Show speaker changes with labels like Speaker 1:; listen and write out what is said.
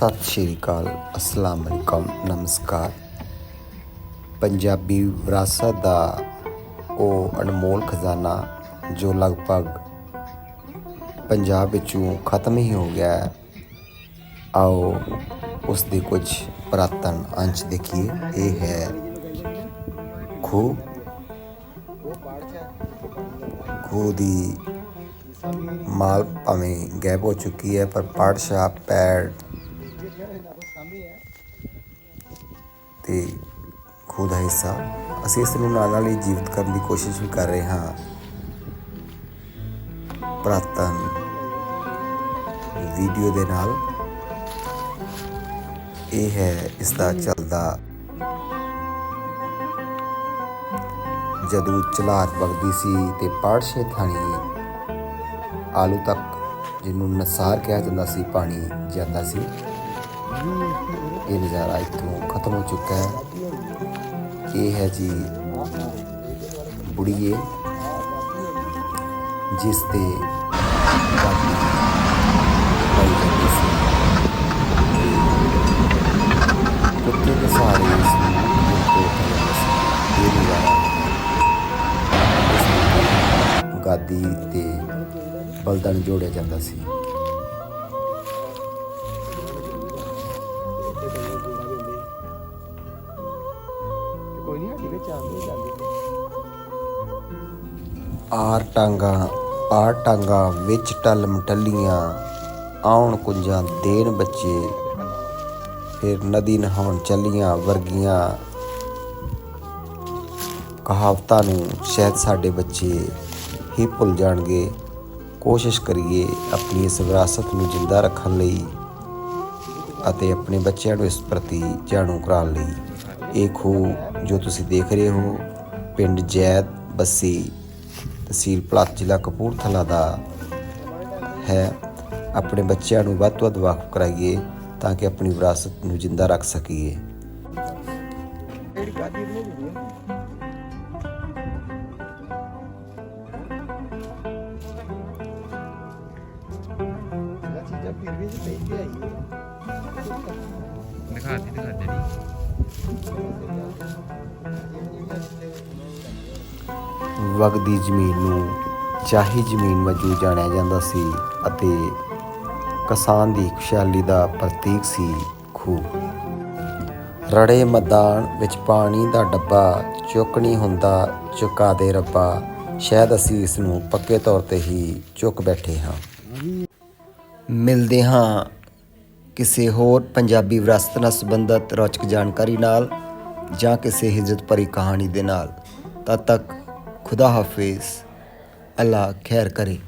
Speaker 1: ਸਤਿ ਸ਼੍ਰੀ ਅਕਾਲ, ਅਸਲਾਮ ਅਲੈਕਮ, ਨਮਸਕਾਰ। ਪੰਜਾਬੀ ਵਿਰਾਸਤ ਦਾ ਉਹ ਅਨਮੋਲ ਖਜ਼ਾਨਾ ਜੋ ਲਗਭਗ ਪੰਜਾਬ ਵਿੱਚੋਂ ਖਤਮ ਹੀ ਹੋ ਗਿਆ ਹੈ। ਆਓ ਉਸ ਦੇ ਕੁਝ ਪੁਰਾਤਨ ਅੰਸ਼ ਦੇਖੀਏ। ਇਹ ਹੈ ਖੂਹ। ਖੂਹ ਦੀ ਮਾਲ ਭਾਵੇਂ ਗਾਇਬ ਹੋ ਚੁੱਕੀ ਹੈ, ਪਰ ਪਾਠਸ਼ਾਹ ਪੈੜ ਤੇ ਖੂਹ ਦਾ ਹਿੱਸਾ। ਅਸੀਂ ਇਸ ਨੂੰ ਨਾਲ ਨਾਲ ਹੀ ਜੀਵਤ ਕਰਨ ਦੀ ਕੋਸ਼ਿਸ਼ ਵੀ ਕਰ ਰਹੇ ਹਾਂ। ਪੁਰਾਤਨ ਵੀਡੀਓ ਦੇ ਨਾਲ ਇਹ ਹੈ, ਇਸ ਦਾ ਚੱਲਦਾ। ਜਦੋਂ ਚਲਾਰ ਵਗਦੀ ਸੀ ਤੇ ਪਾੜਸ਼ੇ ਥਾਣੀ ਆਲੂ ਤੱਕ, ਜਿਹਨੂੰ ਨਸਾਰ ਕਿਹਾ ਜਾਂਦਾ ਸੀ, ਪਾਣੀ ਜਾਂਦਾ ਸੀ ਇਹ ਨਜ਼ਾਰਾ ਇੱਥੋਂ ਖਤਮ ਹੋ ਚੁੱਕਾ ਹੈ। ਇਹ ਹੈ ਜੀ ਬੁੜੀਏ, ਜਿਸ ਤੇ ਕੁੱਤੇ ਦੇ ਸਹਾਰੇ ਇਸ ਨੂੰ ਬਿਲਕੁਲ ਜਾਂਦਾ ਇਹ ਨਜ਼ਾਰਾ ਗਾਦੀ ਤੇ ਬਲਦਾਂ ਨੂੰ ਜੋੜਿਆ ਜਾਂਦਾ ਸੀ।
Speaker 2: ਕੋਈ ਨਹੀਂ
Speaker 1: ਆਰ ਟਾਂਗਾ ਆਰ ਟਾਂਗਾ ਵਿੱਚ ਟਲ ਮਟਲੀਆਂ ਆਉਣ ਕੁੰਜਾਂ ਦੇਣ ਬੱਚੇ। ਫਿਰ ਨਦੀ ਨਹਾਉਣ ਚੱਲੀਆਂ ਵਰਗੀਆਂ ਕਹਾਵਤਾਂ ਨੂੰ ਸ਼ਾਇਦ ਸਾਡੇ ਬੱਚੇ ਹੀ ਭੁੱਲ ਜਾਣਗੇ। ਕੋਸ਼ਿਸ਼ ਕਰੀਏ ਆਪਣੀ ਇਸ ਵਿਰਾਸਤ ਨੂੰ ਜ਼ਿੰਦਾ ਰੱਖਣ ਲਈ ਅਤੇ ਆਪਣੇ ਬੱਚਿਆਂ ਨੂੰ ਇਸ ਪ੍ਰਤੀ ਜਾਣੂ ਕਰਾਉਣ ਲਈ। ਇਹ ਖੂਹ ਜੋ ਤੁਸੀਂ ਦੇਖ ਰਹੇ ਹੋ ਪਿੰਡ ਜੈਦ ਬੱਸੀ ਤਹਿਸੀਲ ਪਲਾਤ ਜ਼ਿਲ੍ਹਾ ਕਪੂਰਥਲਾ ਦਾ ਹੈ। ਆਪਣੇ ਬੱਚਿਆਂ ਨੂੰ ਵੱਧ ਤੋਂ ਵੱਧ ਵਾਕਫ ਕਰਾਈਏ ਤਾਂ ਕਿ ਆਪਣੀ ਵਿਰਾਸਤ ਨੂੰ ਜ਼ਿੰਦਾ ਰੱਖ ਸਕੀਏ।
Speaker 2: ਜਿਹੜੀ ਗਾਦੀ ਨਹੀਂ ਹੁੰਦੀ
Speaker 1: ਵਗਦੀ ਜ਼ਮੀਨ ਨੂੰ ਚਾਹੀ ਜ਼ਮੀਨ ਵਜੋਂ ਜਾਣਿਆ ਜਾਂਦਾ ਸੀ ਅਤੇ ਕਿਸਾਨ ਦੀ ਖੁਸ਼ਹਾਲੀ ਦਾ ਪ੍ਰਤੀਕ ਸੀ ਖੂਹ। ਰੜੇ ਮੈਦਾਨ ਵਿੱਚ ਪਾਣੀ ਦਾ ਡੱਬਾ ਚੁੱਕ ਨਹੀਂ ਹੁੰਦਾ, ਚੁਕਾ ਦੇ ਰੱਬਾ, ਸ਼ਾਇਦ ਅਸੀਂ ਇਸ ਨੂੰ ਪੱਕੇ ਤੌਰ ਤੇ ਹੀ ਚੁੱਕ ਬੈਠੇ ਹਾਂ। ਮਿਲਦੇ ਹਾਂ ਕਿਸੇ ਹੋਰ ਪੰਜਾਬੀ ਵਿਰਾਸਤ ਨਾਲ ਸੰਬੰਧਿਤ ਰੌਚਕ ਜਾਣਕਾਰੀ ਨਾਲ ਜਾਂ ਕਿਸੇ ਹਿਜਤ ਭਰੀ ਕਹਾਣੀ ਦੇ ਨਾਲ, ਤਦ ਤੱਕ ਖੁਦਾ ਹਾਫਿਜ਼ ਅੱਲਾ ਖੈਰ ਕਰੇ।